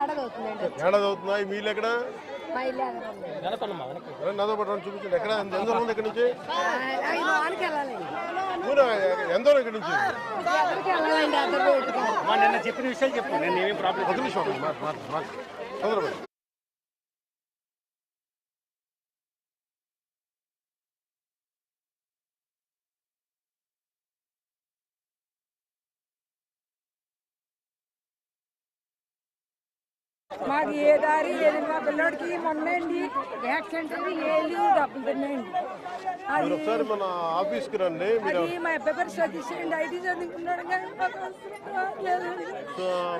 అడగవుతుందండి ఏడాది అవుతుందా ఈ మీలు ఎక్కడ? రండి, చూపించండి. ఎక్కడ? ఎంత ఉంది ఇక్కడ నుంచి? ఎంత దూరం ఇక్కడ నుంచి? నిన్న చెప్పిన విషయాలు చెప్పు. నేను ఏమేం ప్రాబ్లం ఒక నిమిషం మాకు ఏ దారి లేదు మా పిల్లోడికి మొన్నండి యాక్సిడెంట్ ఏ లీవ్ డబ్బులు తిన్నాయండి మీరు ఒకసారి మన ఆఫీస్కి రండి మీరు అది మా అబ్బాయి పేరు సతీష్ అండి ఐటీ చదువుకున్నాడు కానీ మాకు అసలు రాలేదండి.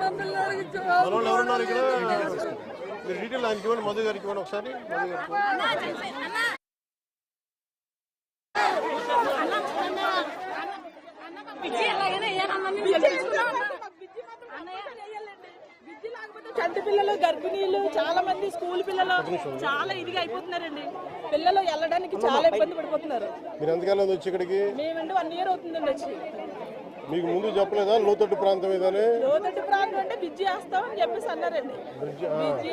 మా పిల్లోడికి జాబ్ మన వాళ్ళు ఎవరున్నారు ఇక్కడ మీరు డీటెయిల్ ఆయనకి ఇవ్వండి మధు గారికి ఇవ్వండి ఒకసారి మధు గారికి చంటి పిల్లలు గర్భిణీలు చాలా మంది స్కూల్ పిల్లలు చాలా ఇదిగా అయిపోతున్నారండి. పిల్లలు వెళ్ళడానికి చాలా ఇబ్బంది పడిపోతున్నారు. మీరు ఎంతకాలం వచ్చి ఇక్కడికి? మేమండి వన్ ఇయర్ అవుతుందండి వచ్చి. మీకు ముందు చెప్పలేదా? లోతట్టు ప్రాంతం ఇదని లోతట్టు ప్రాంతం అంటే బిజీ వేస్తాం అని చెప్పేసి అన్నారండి. బ్రిడ్జి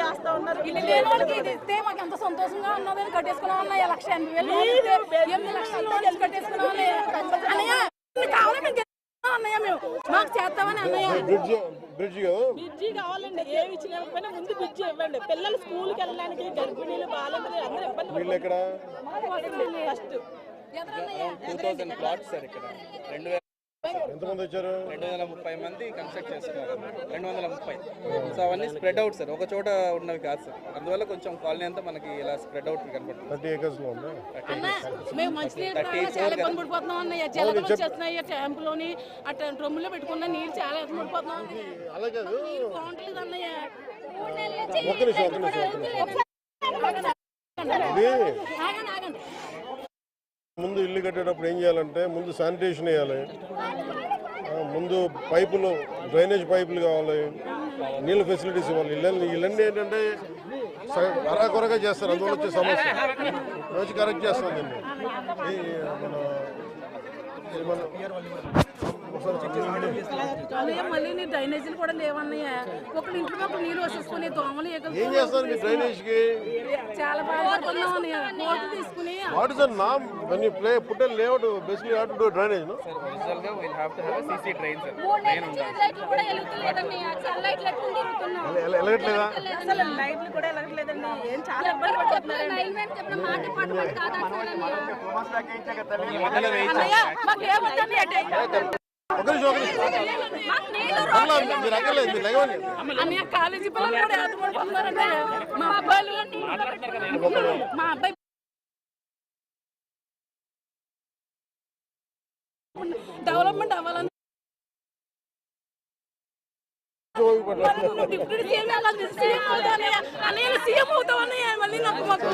వేస్తా ఉన్నారు ఇది ఇస్తే మాకు ఎంత సంతోషంగా ఉన్నదని కట్టేసుకున్నాం అన్న లక్ష ఎనభై వేలు లోన్ ఎనిమిది లక్షల లోన్ కట్టేసుకున్నాం అన్నయ్య. అన్నయ్య ఇన్ని కావాలి మేము చేస్తాం అన్నయ్య మేము? మాకు చేస్తామని అన్నయ్య? బ్రిడ్జి బ్రిడ్జి కావాలండి. ఏమి ఇచ్చినకపోయినా ముందు బిజీ ఇవ్వండి. పిల్లలు స్కూల్కి వెళ్ళడానికి గర్భిణీలు బాలింతలు అందరూ ఇబ్బంది first. Two thousand plots sir ఇక్కడ. రెండు వేల ఎంతమంది వచ్చారు? రెండు వందల ముప్పై మంది కన్స్ట్రక్ట్ చేస్తున్నారు. రెండు వందల ముప్పై సో అవన్నీ స్ప్రెడ్ అవుట్ సార్ ఒక చోట ఉన్నవి కాదు సార్. అందువల్ల కొంచెం కాలనీ అంతా మనకి ఇలా స్ప్రెడ్ అవుట్ కనపడుతుంది. Thirty acres. లో ఉందా ట్యాంపులోని అట్లా డ్రమ్ములో పెట్టుకున్న నీళ్ళు చాలా ఇబ్బంది పడిపోతున్నాం అన్నయ్య. అలా కాదు. నీళ్ళు బాగుంటలేదు అన్నయ్య. ఒక్క నిమిషం ఒక్క నిమిషం ఒక్క నిమిషం ఇది ఆగండి ఆగండి ముందు ఇల్లు కట్టేటప్పుడు ఏం చేయాలంటే ముందు శానిటేషన్ వేయాలి. ముందు పైపులు డ్రైనేజ్ పైపులు కావాలి. నీళ్ళ ఫెసిలిటీస్ ఇవ్వాలి. ఇళ్ళని ఇళ్ళన్నీ ఏంటంటే అరాకొరగా చేస్తారు. అందువల్ల వచ్చే సమస్య. రోజు కరెక్ట్ చేస్తాం దీన్ని. మన డ్రైనేజీలు కూడా ఒకళ్ళు వచ్చేసుకుని దోమలు ఏం చేస్తారు మీ డ్రైనేజ్కి? చాలా బాధపడుతున్నాం తీసుకుని what is the NAM when you play put and layout basically have to do drainage no sir ఒరిజినల్గా will have to have CC drain sir మూడు ట్రైన్ నెలల ఉండాలి. నుంచి లైట్లు కూడా వెలుగుతలేదన్నయ్య చల్లైట్లు ఎట్టుకుని తిరుగుతున్నాం ఎలగట్లేదా? అసలు లైట్లు కూడా వెళ్ళట్లేదండి ఏం చాలా ఇబ్బంది పడిపోతున్నారండి లైన్ వెంట చెప్పిన మాట పాటు పాటు కాదంటున్నానన్నయ్య ఈ మధ్యలో వేయించాం అన్నయ్య మాకు ఏమొద్దని ఒక నిమిషం ఒక నిమిషం. అక్కర్లేదు మీరు అక్కర్లేదు మీరు లేవండి అన్న కాలేజీ పిల్లలు కూడా ఆదుకొని పోతున్నారండి మా అబ్బాయిలు మా అబ్బాయి డెవలప్మెంట్ అవ్వాలని డిప్యూటీ సీఎం అలాగే సీఎం అవుతానే అన్నయ్య సీఎం అవుతామని మళ్ళీ నాకు మాకు